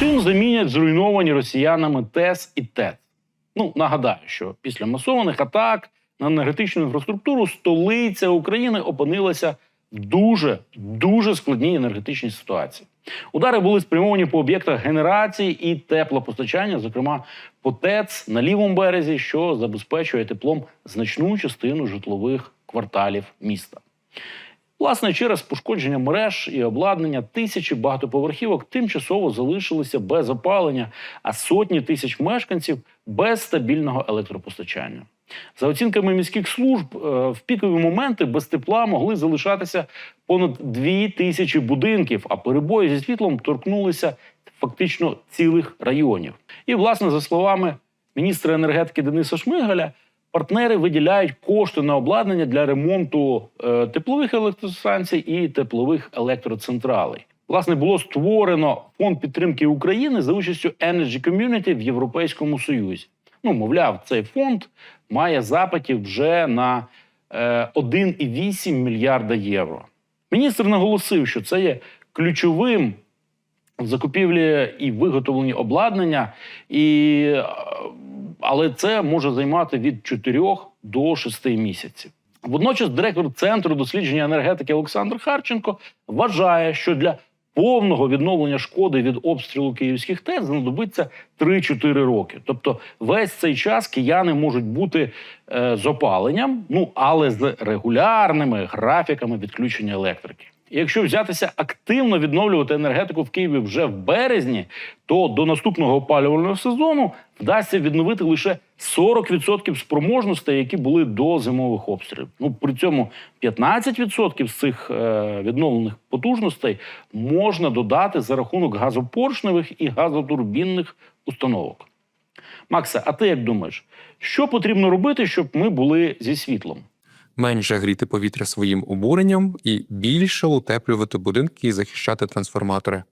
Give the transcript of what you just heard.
Чим замінять зруйновані росіянами ТЕС і ТЕЦ? Ну, нагадаю, що після масованих атак на енергетичну інфраструктуру столиця України опинилася в дуже дуже складній енергетичній ситуації. Удари були спрямовані по об'єктах генерації і теплопостачання, зокрема по ТЕЦ на лівому березі, що забезпечує теплом значну частину житлових кварталів міста. Власне, через пошкодження мереж і обладнання тисячі багатоповерхівок тимчасово залишилися без опалення, а сотні тисяч мешканців без стабільного електропостачання. За оцінками міських служб, е, в пікові моменти без тепла могли залишатися понад дві тисячі будинків, а перебої зі світлом торкнулися фактично цілих районів. І, власне, за словами міністра енергетики Дениса Шмигаля, партнери виділяють кошти на обладнання для ремонту е, теплових електростанцій і теплових електроцентралей. Власне, було створено фонд підтримки України за участю Energy Community в Європейському Союзі. Ну, мовляв, цей фонд має запитів вже на е, 1,8 мільярда євро. Міністр наголосив, що це є ключовим в закупівлі і виготовленні обладнання, і, е, але це може займати від 4 до 6 місяців. Водночас директор центру дослідження енергетики Олександр Харченко вважає, що для повного відновлення шкоди від обстрілу київських ТЕЦ знадобиться 3-4 роки. Тобто весь цей час кияни можуть бути з опаленням, ну але з регулярними графіками відключення електрики. Якщо взятися активно відновлювати енергетику в Києві вже в березні, то до наступного опалювального сезону вдасться відновити лише 40% спроможностей, які були до зимових обстрілів. Ну при цьому 15% з цих е, відновлених потужностей можна додати за рахунок газопоршневих і газотурбінних установок. Макса, а ти як думаєш, що потрібно робити, щоб ми були зі світлом? менше гріти повітря своїм обуренням і більше утеплювати будинки і захищати трансформатори.